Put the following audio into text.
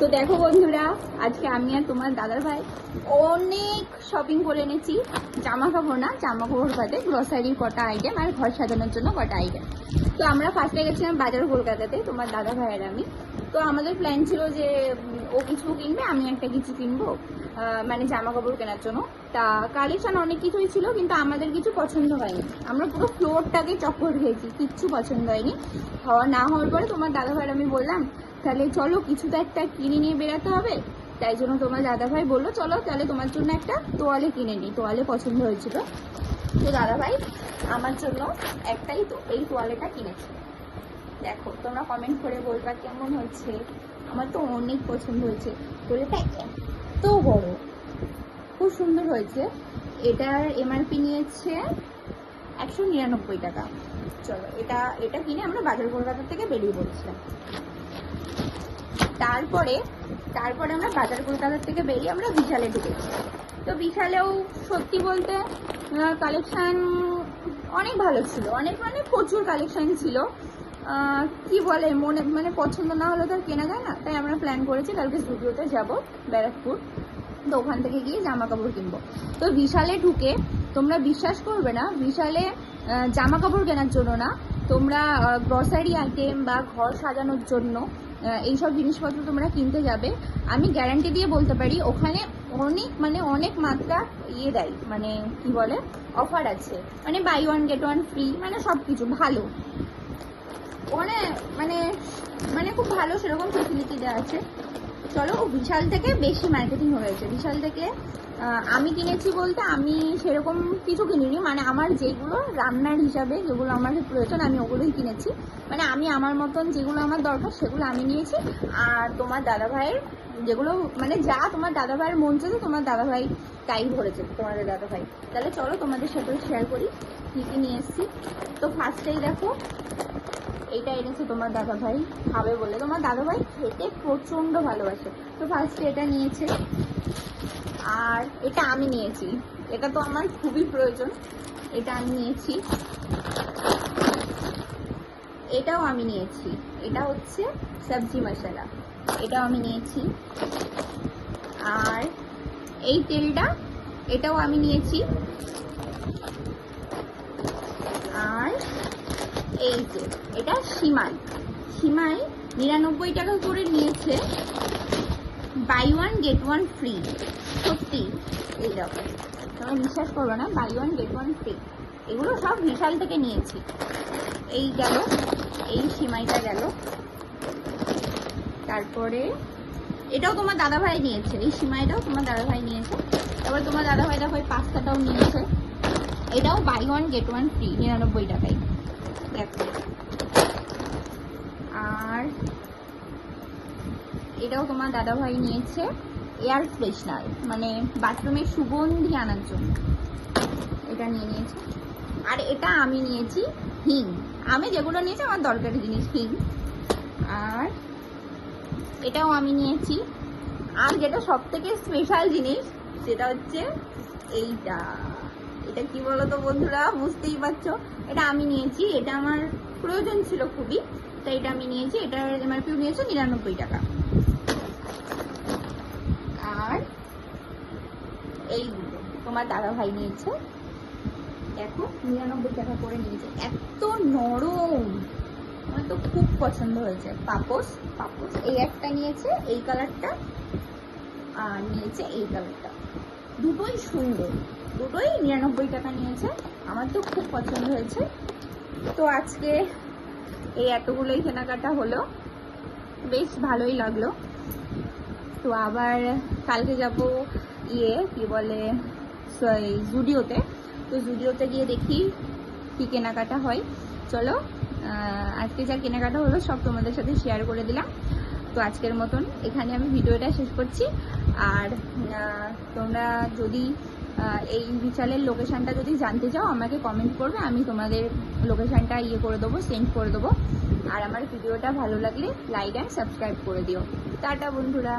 তো দেখো বন্ধুরা, আজকে আমি আর তোমার দাদার ভাই অনেক শপিং করে এনেছি। জামা কাপড় না জামা কাপড় বাদে গ্রসারির কটা আইটেম আর ঘর সাজানোর জন্য কটা আইটেম তো আমরা ফার্স্টে গেছিলাম বাজার কলকাতাতে, তোমার দাদা ভাইয়ের আমি। তো আমাদের প্ল্যান ছিল যে ও কিছু কিনবে, আমি একটা কিছু কিনবো মানে জামা কাপড় কেনার জন্য। তা কালেকশন অনেক কিছুই ছিল, কিন্তু আমাদের কিছু পছন্দ হয়নি। আমরা পুরো ফ্লোরটাকে চক্কর খেয়েছি, কিচ্ছু পছন্দ হয়নি। হওয়া না হওয়ার পরে তোমার দাদা ভাইয়ের আমি বললাম তাহলে চলো কিছু তো একটা কিনে নিয়ে বেরাতে হবে। তাই জন্য তোমার দাদা ভাই বলল, চলো তাহলে তোমার জন্য একটা তোয়ালে কিনে নিই। তোয়ালে পছন্দ হয়েছিল। তো দাদা ভাই আমার জন্য একটাই তো এই তোয়ালেটা কিনেছে। দেখো, তোমরা কমেন্ট করে বলবা কেমন হয়েছে? আমার তো অনেক পছন্দ হয়েছে। তোয়ালেটা এত বড়, খুব সুন্দর হয়েছে। এটার এমআরপি নিয়েছে একশো নিরানব্বই টাকা। চলো, এটা এটা কিনে আমরা বাজার কলকাতা থেকে বেরিয়ে পড়েছিলাম। তারপরে তারপরে আমরা বাজার কলকাতার থেকে বেরিয়ে আমরা বিশালে ঢুকেছি। তো বিশালেও সত্যি বলতে কালেকশান অনেক ভালো ছিল। অনেক মানে প্রচুর কালেকশান ছিল। কি বলে, মনে মানে পছন্দ না হলে তো আর কেনা যায় না। তাই আমরা প্ল্যান করেছি কালকে স্টুডিওতে যাব, ব্যারাকপুর। তো ওখান থেকে গিয়ে জামা কাপড় কিনবো। তো বিশালে ঢুকে তোমরা বিশ্বাস করবে না, বিশালে জামা কাপড় কেনার জন্য না, তোমরা গ্রসারি আইটেম বা ঘর সাজানোর জন্য এইসব জিনিসপত্র তোমরা কিনতে যাবে। আমি গ্যারান্টি দিয়ে বলতে পারি, ওখানে অনেক মানে অনেক মাত্রা ইয়ে দেয় মানে কি বলে অফার আছে। মানে buy one get one free মানে সব কিছু ভালো। ওখানে মানে মানে খুব ভালো সেরকম ফেসিলিটি দেওয়া আছে। চলো, বিশাল থেকে বেশি মার্কেটিং হয়েছে। বিশাল থেকে আমি কিনেছি বলতে আমি সেরকম কিছু কিনিনি। মানে আমার যেগুলো রান্নার হিসাবে, যেগুলো আমার প্রয়োজন, আমি ওগুলোই কিনেছি। মানে আমি আমার মতন যেগুলো আমার দরকার সেগুলো আমি নিয়েছি। আর তোমার দাদা ভাইয়ের যেগুলো মানে যা তোমার দাদা ভাইয়ের মন চেয়েছে তোমার দাদা ভাই তাই ধরেছে, তোমাদের দাদা ভাই তাহলে চলো তোমাদের সাথে শেয়ার করি কী কী নিয়ে এসেছি। তো ফার্স্টেই দেখো, এইটা এনেছে তোমার দাদা ভাই খাবে বলে। তোমার দাদা ভাই খেতে প্রচণ্ড ভালোবাসে। তো ফার্স্টে এটা নিয়েছে। আর এটা আমি নিয়েছি। এটা তো আমার খুবই প্রয়োজন। এটা আমি নিয়েছি। এটাও আমি নিয়েছি। এটা হচ্ছে সবজি মশলা। এটাও আমি নিয়েছি। আর এই তেলটা, এটাও আমি নিয়েছি। আর এই যে, এটা সিমাই। সিমাই নিরানব্বই টাকা করে নিয়েছে। Buy one, get one free. সত্যি, এই দেখো তোমরা বিশ্বাস করবে না, buy one, get one free. এগুলো সব বিশাল থেকে নিয়েছি। এই গেল, এই সিমাইটা গেল। তারপরে, এটাও তোমার দাদা ভাই নিয়েছে। এই সিমাইটাও তোমার দাদা ভাই নিয়েছে। তারপর তোমার দাদা ভাই দেখো পাস্তাটাও নিয়েছে। এটাও buy one get one free নিরানব্বই টাকায়। দেখো। আর এটাও তোমার দাদা ভাই নিয়েছে এয়ার ফ্রেশনার মানে বাথরুমের সুগন্ধি আনার জন্য। এটা নিয়ে নিয়েছে। আর এটা আমি নিয়েছি হিং। আমি যেগুলো নিয়েছি আমার দরকারি জিনিস হিং। আর এটাও আমি নিয়েছি। আর যেটা সব থেকে স্পেশাল জিনিস সেটা হচ্ছে এইটা। এটা কি বলো তো বন্ধুরা? বুঝতেই পারছ? এটা আমি নিয়েছি। এটা আমার প্রয়োজন ছিল খুবই। তাই এটা আমি নিয়েছি। এটা এটার এমআরপি নিয়েছে নিরানব্বই টাকা। আর এই তোমার দাদা ভাই নিয়েছে। দেখো, নিরানব্বই টাকা করে নিয়েছে। এত নরম। আমার তো খুব পছন্দ হয়েছে। পাপোস পাপোস এই একটা নিয়েছে, এই কালারটা। আর নিয়েছে এই কালারটা। দুটোই সুন্দর। দুটোই নিরানব্বই টাকা নিয়েছে। আমার তো খুব পছন্দ হয়েছে। তো আজকে এই এতগুলোই কেনাকাটা হলো। বেশ ভালোই লাগল। তো আবার কালকে যাব ইয়ে কি বলে জুডিওতে। তো জুডিওতে গিয়ে দেখি কি কেনাকাটা হয়। চলো আজকে যা কেনাকাটা হলো সব তোমাদের সাথে শেয়ার করে দিলাম। তো আজকের মতন এখানে আমি ভিডিওটা শেষ করছি। আর তোমরা যদি এই বিশালের লোকেশানটা যদি জানতে চাও, আমাকে কমেন্ট করবে, আমি তোমাদের লোকেশনটা ইয়ে করে দেবো সেন্ড করে দেবো। আর আমার ভিডিওটা ভালো লাগলে লাইক অ্যান্ড সাবস্ক্রাইব করে দিও। টাটা বন্ধুরা।